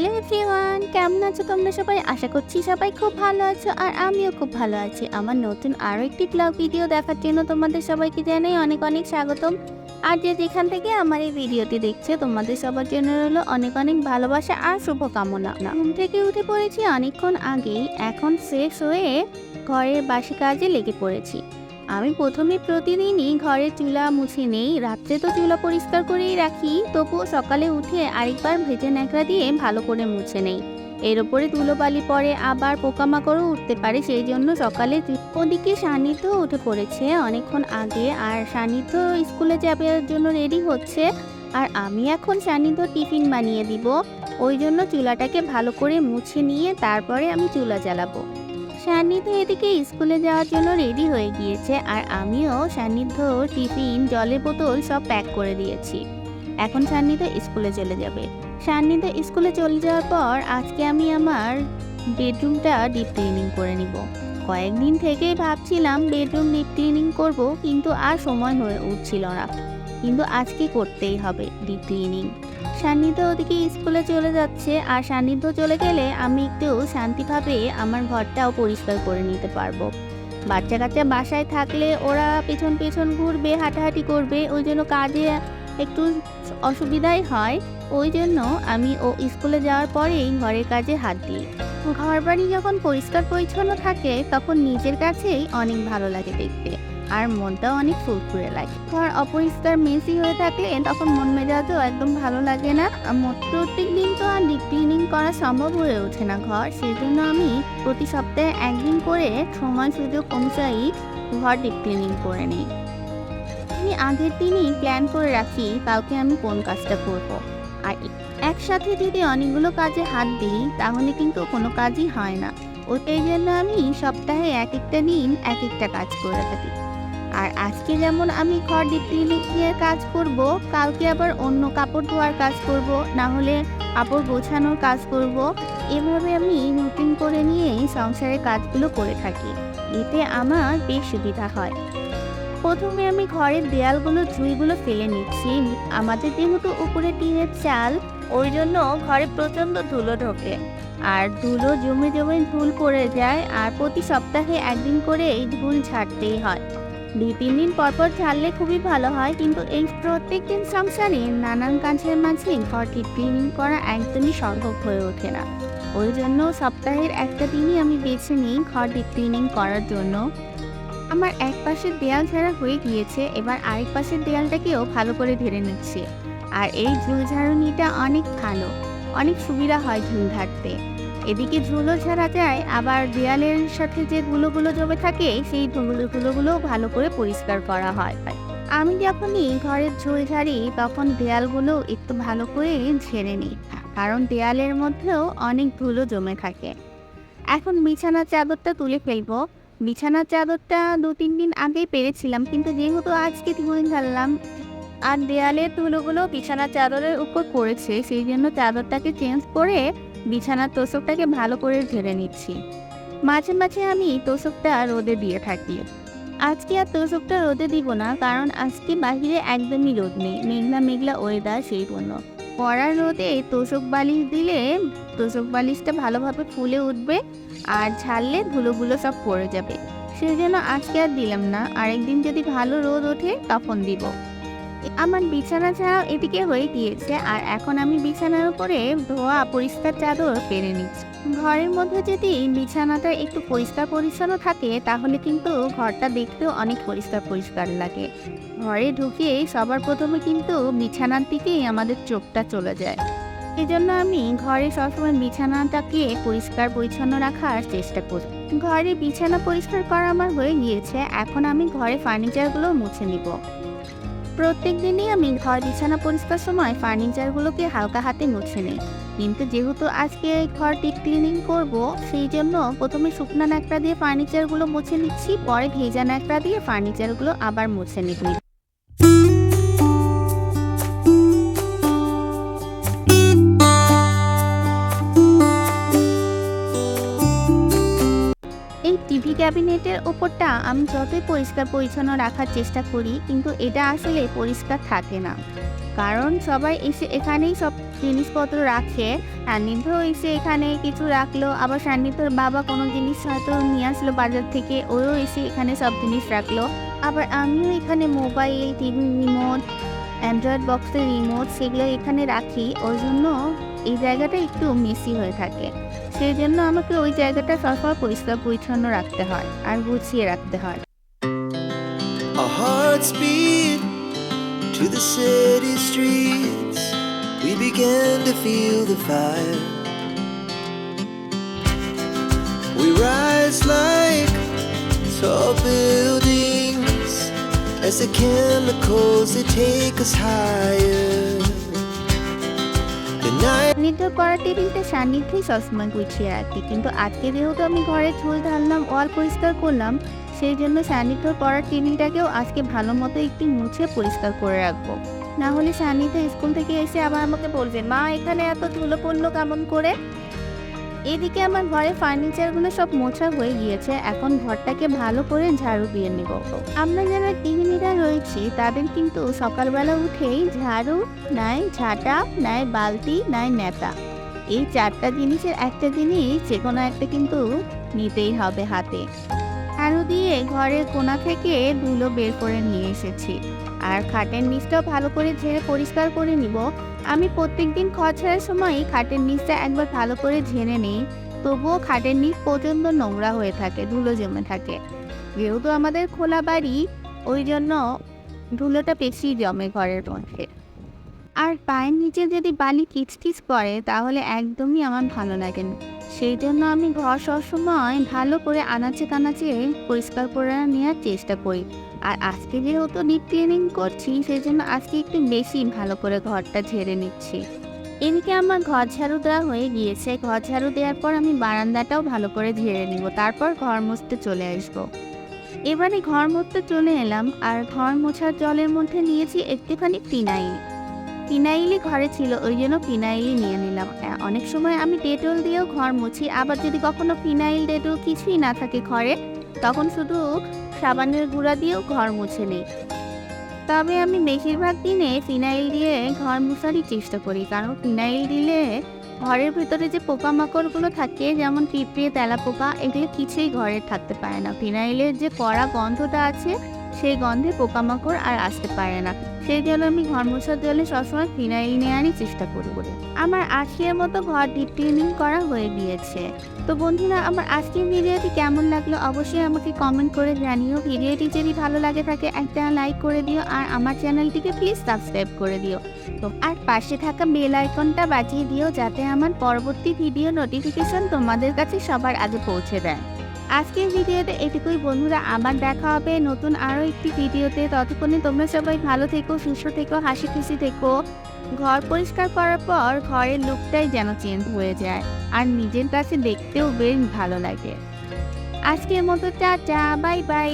Hello everyone, কেমন আছো তোমরা সবাই? আশা করছি সবাই খুব ভালো আছো আর আমিও খুব ভালো আছি। আমার নতুন আরও একটি ব্লগ ভিডিও দেখার জন্য তোমাদের সবাইকে জানাই অনেক অনেক স্বাগতম। আর যে যেখান থেকে আমার এই ভিডিওটি দেখছে, তোমাদের সবার জন্য রইল অনেক অনেক ভালোবাসা আর শুভকামনা। ঘুম থেকে উঠে পড়েছি অনেকক্ষণ আগেই, এখন শেষ হয়ে ঘরের বাসি কাজে লেগে পড়েছি। আমি প্রথমে প্রতিদিনই ঘরের চুলা মুছে নেই, রাত্রে তো চুলা পরিষ্কার করেই রাখি, তবুও সকালে উঠে আরেকবার ভেজে ন্যাকড়া দিয়ে ভালো করে মুছে নেই। এর ওপরে ধুলোবালি পরে আবার পোকামাকড়ও উঠতে পারে, সেই জন্য সকালে ওদিকে সান্নিধ্য উঠে পড়েছে অনেকক্ষণ আগে, আর সান্নিধ্য স্কুলে যাবার জন্য রেডি হচ্ছে, আর আমি এখন সান্নিধ্য টিফিন বানিয়ে দিব। ওই জন্য চুলাটাকে ভালো করে মুছে নিয়ে তারপরে আমি চুলা জ্বালাবো। সান্নিধ্য এদিকে স্কুলে যাওয়ার জন্য রেডি হয়ে গিয়েছে আর আমিও সান্নিধ্য, টিফিন, জলের বোতল সব প্যাক করে দিয়েছি। এখন সান্নিধ্য স্কুলে চলে যাবে। সান্নিধ্য স্কুলে চলে যাওয়ার পর আজকে আমি আমার বেডরুমটা ডিপ ক্লিনিং করে নিব। কয়েকদিন থেকেই ভাবছিলাম বেডরুম ডিপ ক্লিনিং করব, কিন্তু আর সময় হয়ে উঠছিল না। কিন্তু আজকে করতেই হবে ডিপ ক্লিনিং। সান্নিধ্য ওদিকে স্কুলে চলে যাচ্ছে, আর সান্নিধ্য চলে গেলে আমি একটু শান্তিভাবে আমার ঘরটাও পরিষ্কার করে নিতে পারব। বাচ্চা কাচ্চা বাসায় থাকলে ওরা পেছন পেছন ঘুরবে, হাঁটাহাঁটি করবে, ওই জন্য কাজে একটু অসুবিধাই হয়। ওই জন্য আমি ও স্কুলে যাওয়ার পরেই ঘরের কাজে হাত দিই। ঘর বাড়ি যখন পরিষ্কার পরিচ্ছন্ন থাকে, তখন নিজের কাছেই অনেক ভালো লাগে দেখতে। আর মনটাও অনেক ফুরফুরে লাগে। ঘর অপরিষ্কার মেসি হয়ে থাকলে তখন মন মেজাজও একদম ভালো লাগে না। প্রত্যেক দিন তো আর ডিপ ক্লিনিং করা সম্ভব হয়ে ওঠে না ঘর। সেই জন্য আমি প্রতি সপ্তাহে একদিন করে সময় সুযোগ অনুযায়ী ঘর ডিপ ক্লিনিং করে নিই। আমি আগের দিনই প্ল্যান করে রাখি কাউকে আমি কোন কাজটা করব। আর একসাথে যদি অনেকগুলো কাজে হাত দিই, তাহলে কিন্তু কোনো কাজই হয় না। ওটাই জন্য আমি সপ্তাহে এক একটা দিন এক একটা কাজ করে থাকি। আর আজকে যেমন আমি ঘর ডিপ ক্লিনিং কাজ করব, কালকে আবার অন্য কাপড় ধোয়ার কাজ করব, না হলে কাপড় গোছানোর কাজ করব। এভাবে আমি রুটিন করে নিয়েই সংসারের কাজগুলো করে থাকি। এতে আমার বেশ সুবিধা হয়। প্রথমে আমি ঘরের দেয়ালগুলো ঝুড়িগুলো ফেলে নিচ্ছি। আমাদের যেহেতু উপরে টিনের চাল, ওই জন্য ঘরে প্রচণ্ড ধুলো ঢোকে। আর ধুলো জমে জমে ধুল পড়ে যায়, আর প্রতি সপ্তাহে একদিন করে এই ধুল ঝাড়তেই হয়। দুই তিন দিন পর পর ঝাড়লে খুবই ভালো হয়, কিন্তু এই প্রত্যেক দিন সংসারে নানান কাজের মাঝে ঘরটি ক্লিনিং করা একদমই সম্ভব হয়ে ওঠে না। ওই জন্য সপ্তাহের একটা দিনই আমি বেছে নিই ঘর ডিপ ক্লিনিং করার জন্য। আমার এক পাশের দেয়াল ঝাড়া হয়ে গিয়েছে, এবার আরেক পাশের দেয়ালটাকেও ভালো করে ধরে নিচ্ছে। আর এই ঝুল ঝাড়ুনিটা অনেক ভালো, অনেক সুবিধা হয় ঝুল ঝাড়তে। এদিকে ঝুলো ছাড়া যায়, আবার দেয়ালের সাথে যে ধুলোগুলো জমে থাকে, সেই ধুলো ধুলোগুলো ভালো করে পরিষ্কার করা হয়। আমি যখনই ঘরের ঝুল ঝাড়ি, তখন দেয়ালগুলো একটু ভালো করে ঝেড়ে নিই, কারণ দেয়ালের মধ্যেও অনেক ধুলো জমে থাকে। এখন বিছানার চাদরটা তুলে ফেলব। বিছানার চাদরটা দু তিন দিন আগেই পেরেছিলাম, কিন্তু যেহেতু আজকে ধুয়ে ঝাড়লাম, আর দেয়ালের ধুলোগুলো বিছানার চাদরের উপর পড়েছে, সেই জন্য চাদরটাকে চেঞ্জ করে বিছানার তোষকটাকে ভালো করে ঝেড়ে নিচ্ছি। মাঝে মাঝে আমি তোষকটা রোদে দিয়ে থাকি। আজকে আর তোষকটা রোদে দিব না, কারণ আজকে বাহিরে একদমই রোদ নেই, মেঘলা মেঘলা ওয়েদার সেই জন্য। পড়ার রোদে তোষক বালিশ দিলে তোষক বালিশটা ভালোভাবে ফুলে উঠবে আর ঝাড়লে ধুলোগুলো সব পড়ে যাবে। সেই জন্য আজকে আর দিলাম না, আরেকদিন যদি ভালো রোদ ওঠে তখন দিব। আমার বিছানা ছাড়াও এদিকে হয়ে গিয়েছে। আর এখন আমি বিছানার উপরে ধোয়া পরিষ্কার চাদর পেরে নিচ্ছি। ঘরের মধ্যে যদি বিছানাটা একটু পরিষ্কার পরিচ্ছন্ন থাকে, তাহলে কিন্তু ঘরটা দেখতেও অনেক পরিষ্কার পরিষ্কার লাগে। ঘরে ঢুকে সবার প্রথমে কিন্তু বিছানার দিকেই আমাদের চোখটা চলে যায়। এই জন্য আমি ঘরে সবসময় বিছানাটাকে পরিষ্কার পরিচ্ছন্ন রাখার চেষ্টা করি। ঘরে বিছানা পরিষ্কার করা আমার হয়ে গিয়েছে। এখন আমি ঘরে ফার্নিচারগুলো মুছে নিব। প্রত্যেক দিনই আমি ঘর বিছানা পরিষ্কার সময় ফার্নিচারগুলোকে হালকা হাতে মুছে নিই। কিন্তু যেহেতু আজকে ঘর ডিপ ক্লিনিং করব, সেই জন্য প্রথমে শুকনা ন্যাকড়া দিয়ে ফার্নিচারগুলো মুছে নিচ্ছি, পরে ভেজা ন্যাকড়া দিয়ে ফার্নিচারগুলো আবার মুছে নিব। ক্যাবিনেটের ওপরটা আমি যতই পরিষ্কার পরিচ্ছন্ন রাখার চেষ্টা করি, কিন্তু এটা আসলে পরিষ্কার থাকে না। কারণ সবাই এসে এখানেই সব জিনিসপত্র রাখে সান্নিধ্য এসে এখানে কিছু রাখল, আবার সান্নিধ্যর বাবা কোনো জিনিস হয়তো নিয়ে আসলো বাজার থেকে ওও এসে এখানে সব জিনিস রাখল। আবার আমিও এখানে মোবাইল, টিভি রিমোট, অ্যান্ড্রয়েড বক্সের রিমোট সেগুলো এখানে রাখি ওই জন্য এই জায়গাটা একটু মেসি হয়ে থাকে। সেই জন্য আমাকে ওই জায়গাটা সবসময় পরিষ্কার পরিচ্ছন্ন রাখতে হয় আর গুছিয়ে রাখতে হয় Our hearts beat to the city streets. We began to feel the fire. We rise like tall buildings as the chemicals they take us higher. সান্নিধ্য করার টেবিলটা সান্নিধ্যেই সবসময় গুছিয়ে রাখি। কিন্তু আজকে যেহেতু আমি ঘরে চুল ঢাললাম, ওয়াল পরিষ্কার করলাম, সেই জন্য সান্নিধ্য করার টেবিলটাকেও আজকে ভালো মতো একটু মুছে পরিষ্কার করে রাখব। না হলে সান্নিধ্য স্কুল থেকে এসে আবার আমাকে বলবে, মা, এখানে এত ধুলো পড়ল কেমন করে? এদিকে আমার ঘরে ফার্নিচারগুলো সব মোছা হয়ে গিয়েছে। এখন ঘরটাকে ভালো করে ঝাড়ু দিয়ে নেব। আমরা যারা গৃহিণীরা রয়েছি, তাদের কিন্তু সকালবেলা উঠেই ঝাড়ু, নাই ঝাঁটা, নাই বালতি, নাই নেতা। এই চারটা জিনিসের একটা জিনিস যে কোনো একটা কিন্তু নিতেই হবে হাতে। ঝাড়ু দিয়ে ঘরের কোণা থেকে ধুলো বের করে নিয়ে এসেছি। আর খাটের নিচটাও ভালো করে ঝেড়ে পরিষ্কার করে নিব। আমি প্রত্যেকদিন ঘর ছাড়ার সময় খাটের নিচটা একবার ভালো করে ঝেনে নিই, তবুও খাটের নিচ পর্যন্ত নোংরা হয়ে থাকে, ধুলো জমে থাকে। যেহেতু আমাদের খোলা বাড়ি, ওই জন্য ধুলোটা বেশি জমে ঘরের মধ্যে। আর পায়ের নিচে যদি বালি কিচকিচ করে তাহলে একদমই আমার ভালো লাগে না। সেই জন্য আমি ঘর সবসময় ভালো করে আনাচে কানাচে পরিষ্কার করে নেওয়ার চেষ্টা করি। আর আজকে যেহেতু ডিপ ক্লিনিং করছি সেই জন্য আজকে একটু বেশি ভালো করে ঘরটা ঝেড়ে নিচ্ছি। এদিকে আমার ঘর ঝাড়ু দেওয়া হয়ে গিয়েছে। ঘর ঝাড়ু দেওয়ার পর আমি বারান্দাটাও ভালো করে ঝেড়ে নিব। তারপর ঘর মুছতে চলে আসব। এবারে ঘর মুছতে চলে এলাম আর ঘর মোছার জলের মধ্যে নিয়েছি একটুখানি ফিনাইল। ফিনাইলই ঘরে ছিল, ওই জন্য ফিনাইলই নিয়ে নিলাম। অনেক সময় আমি ডেটল দিয়েও ঘর মুছি, আবার যদি কখনো ফিনাইল, ডেটল কিছুই না থাকে ঘরে তখন শুধু সাবানের গুঁড়া দিয়েও ঘর মুছে নিই। তবে আমি বেশিরভাগ দিনে ফিনাইল দিয়ে ঘর মুছারই চেষ্টা করি, কারণ ফিনাইল দিলে ঘরের ভিতরে যে পোকামাকড়গুলো থাকে, যেমন পিঁপড়ে তেলা পোকা এগুলো কিছুই ঘরে থাকতে পারে না। ফিনাইলের যে কড়া গন্ধটা আছে সেই গন্ধে পোকামাকড় আর আসতে পারে না। সেই জন্য আমি ঘর মোছার জলে সবসময় ফিনাইল নেওয়ারই চেষ্টা করি। বলে আমার আজকের মতো ঘর ডিপ ক্লিনিং করা হয়ে গিয়েছে। তো বন্ধুরা, আমার আজকের ভিডিওটি কেমন লাগল অবশ্যই আমাকে কমেন্ট করে জানিও। ভিডিওটি যদি ভালো লাগে থাকে, একটা লাইক করে দিও আর আমার চ্যানেলটিকে প্লিজ সাবস্ক্রাইব করে দিও। তো আর পাশে থাকা বেল আইকনটা বাজিয়ে দিও যাতে আমার পরবর্তী ভিডিও নোটিফিকেশন তোমাদের কাছে সবার আগে পৌঁছে দেয়। আজকের ভিডিওতে এটুকুই। বন্ধুরা, আবার দেখা হবে নতুন আরও একটি ভিডিওতে। ততক্ষণে তোমরা সবাই ভালো থেকো, সুস্থ থেকো, হাসি খুশি থেকো। ঘর পরিষ্কার করার পর ঘরের লুকটাই যেন চেঞ্জ হয়ে যায় আর নিজের কাছে দেখতেও বেশ ভালো লাগে। আজকের মতো চা চা বাই বাই।